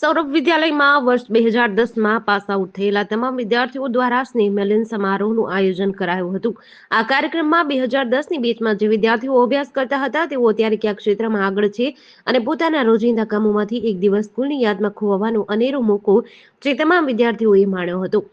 સૌરભ વિદ્યાલયમાં વર્ષ બે હજાર દસમાં પાસ આઉટ થયેલા તમામ વિદ્યાર્થીઓ દ્વારા સ્નેહ મિલન સમારોહનું આયોજન કરાયું હતું. આ કાર્યક્રમમાં બે હજાર દસની બેચમાં જે વિદ્યાર્થીઓ અભ્યાસ કરતા હતા, તેઓ અત્યારે ક્યાં ક્ષેત્રમાં આગળ છે અને પોતાના રોજિંદા કામોમાંથી એક દિવસ સ્કૂલની યાદમાં ખોવાનો અનેરો મોકો જે તમામ વિદ્યાર્થીઓએ માણ્યો હતો.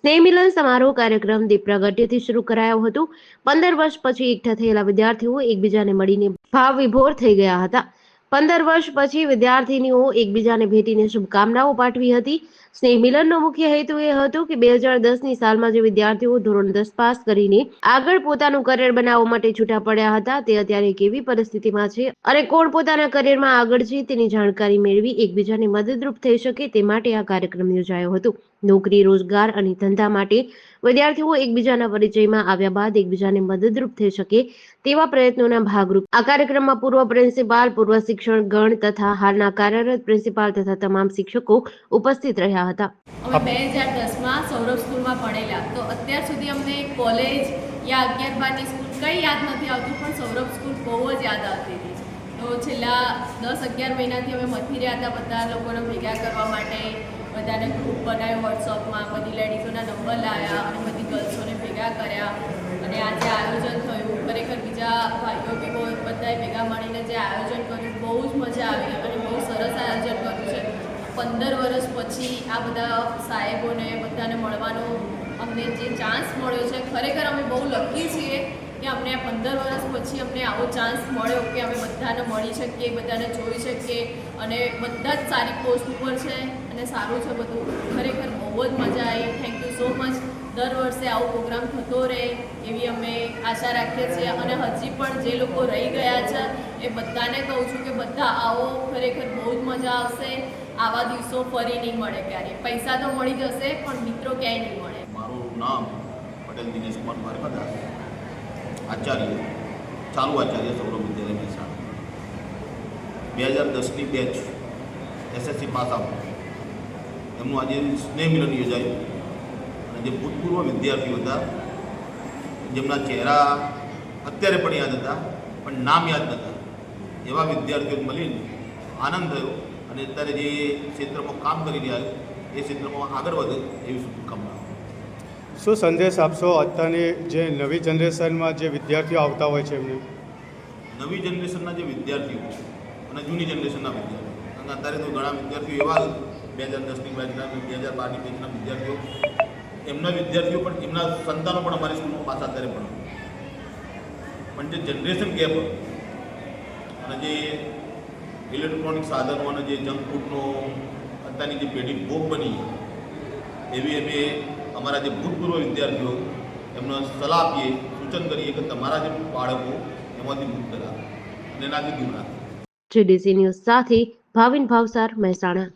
સ્નેહ મિલન સમારોહ કાર્યક્રમ દીપ પ્રગટ્યથી શરૂ કરાયો હતો. પંદર વર્ષ પછી એકઠા થયેલા વિદ્યાર્થીઓ એકબીજાને મળીને ભાવ વિભોર થઈ ગયા હતા. પંદર વર્ષ પછી વિદ્યાર્થીનીઓ એકબીજાને ભેટીને શુભકામનાઓ પાઠવી હતી. સ્નેહ મિલનનો મુખ્ય હેતુ એ હતો કે બે હજાર દસની સાલમાં જે વિદ્યાર્થીઓ ધોરણ દસ પાસ કરીને આગળ પોતાનું કરિયર બનાવવા માટે છૂટા પડ્યા હતા, તે અત્યારે કેવી પરિસ્થિતિમાં છે અને કોણ પોતાના કરિયરમાં આગળ છે તેની જાણકારી મેળવી એકબીજાને મદદરૂપ થઈ શકે તે માટે આ કાર્યક્રમ યોજાયો હતો. નોકરી, રોજગાર અને ધંધા માટે વિદ્યાર્થીઓ એકબીજાના પરિચયમાં આવ્યા બાદ એકબીજાને મદદરૂપ થઈ શકે તેવા પ્રયત્નોના ભાગરૂપ. આ કાર્યક્રમમાં પૂર્વ પ્રિન્સિપાલ, પૂર્વ શિક્ષણ ગણ તથા હાલના કાર્યરત પ્રિન્સિપાલ તથા તમામ શિક્ષકો ઉપસ્થિત રહ્યા હતા. અમે બે હજાર દસમાં સૌરભ સ્કૂલમાં ભણેલા. તો અત્યાર સુધી અમને કોલેજ યા અગિયાર બારની સ્કૂલ કંઈ યાદ નથી આવતું, પણ સૌરભ સ્કૂલ બહુ જ યાદ આવતી હતી. તો છેલ્લા દસ અગિયાર મહિનાથી અમે મથી રહ્યા હતા બધા લોકોને ભેગા કરવા માટે. બધાને ગ્રુપ બનાવ્યું વોટ્સઅપમાં બધી લેડીઝોના નંબર લાવ્યા અને બધી ગર્લ્સોને ભેગા કર્યા. અને આજે આયોજન થયું. ખરેખર બીજા ભાઈઓ બી બધાએ ભેગા મળીને જે આયોજન કર્યું, બહુ જ મજા આવી અને બહુ સરસ આયોજન કર્યું છે. પંદર વર્ષ પછી આ બધા સાહેબોને બધાને મળવાનો અમને જે ચાન્સ મળ્યો છે, ખરેખર અમે બહુ લકી છીએ. પંદર વર્ષ પછી અમને આવો ચાન્સ મળ્યો કે અમે બધાને મળી શકીએ, બધાને જોઈ શકીએ અને બધા જ સારી પોસ્ટ ઉપર છે અને સારું છે બધું. ખરેખર બહુ જ મજા આવી. થેન્ક યુ સો મચ દર વર્ષે આવો પ્રોગ્રામ થતો રહે એવી અમે આશા રાખીએ છીએ. અને હજી પણ જે લોકો રહી ગયા છે એ બધાને કહું છું કે બધા આવો. ખરેખર બહુ જ મજા આવશે. આવા દિવસો ફરી નહીં મળે ક્યારે પૈસા તો મળી જશે, પણ મિત્રો ક્યાંય નહીં મળે. મારું નામ પટેલ દિનેશ કુમાર દ્વારકાદાસ આચાર્ય, ચાલુ આચાર્ય સૌરભ વિદ્યાલય મહેસાણા બે હજાર દસની બેચ એસએસસી પાસ આઉટ. એમનું આજે સ્નેહ મિલન યોજાયું. અને જે ભૂતપૂર્વ વિદ્યાર્થીઓ હતા, જેમના ચહેરા અત્યારે પણ યાદ હતા, પણ નામ યાદ નહોતા, એવા વિદ્યાર્થીઓને મળીને આનંદ થયો અને અત્યારે જે ક્ષેત્રમાં કામ કરી રહ્યા છે, એ ક્ષેત્રમાં આગળ વધે એવી શુભકામનાઓ. શું સંદેશ આપશો અત્યારની જે નવી જનરેશનમાં જે વિદ્યાર્થીઓ આવતા હોય છે એમને? નવી જનરેશનના જે વિદ્યાર્થીઓ છે અને જૂની જનરેશનના વિદ્યાર્થીઓ. અને અત્યારે તો ઘણા વિદ્યાર્થીઓ એવા બે હજાર દસની બેચના બે હજાર બારની બેચના વિદ્યાર્થીઓ. એમના વિદ્યાર્થીઓ પણ, એમના સંતાનો પણ અમારી સ્કૂલમાં પાછા અત્યારે પણ પણ જે જનરેશન ગેપ અને જે ઇલેક્ટ્રોનિક સાધનો અને જે જંક ફૂડનો અત્યારની જે પેઢી ભોગ બની એવી અમે અમારા જે ભૂતપૂર્વ વિદ્યાર્થીઓ, એમને સલાહ આપીએ, સૂચન કરીએ કે તમારા જે બાળકો, એમાંથી મુક્ત રાખો અને એનાથી દૂર રાખો. જીડીસી ન્યૂઝ સાથે ભાવિન ભાવસાર મહેસાણા.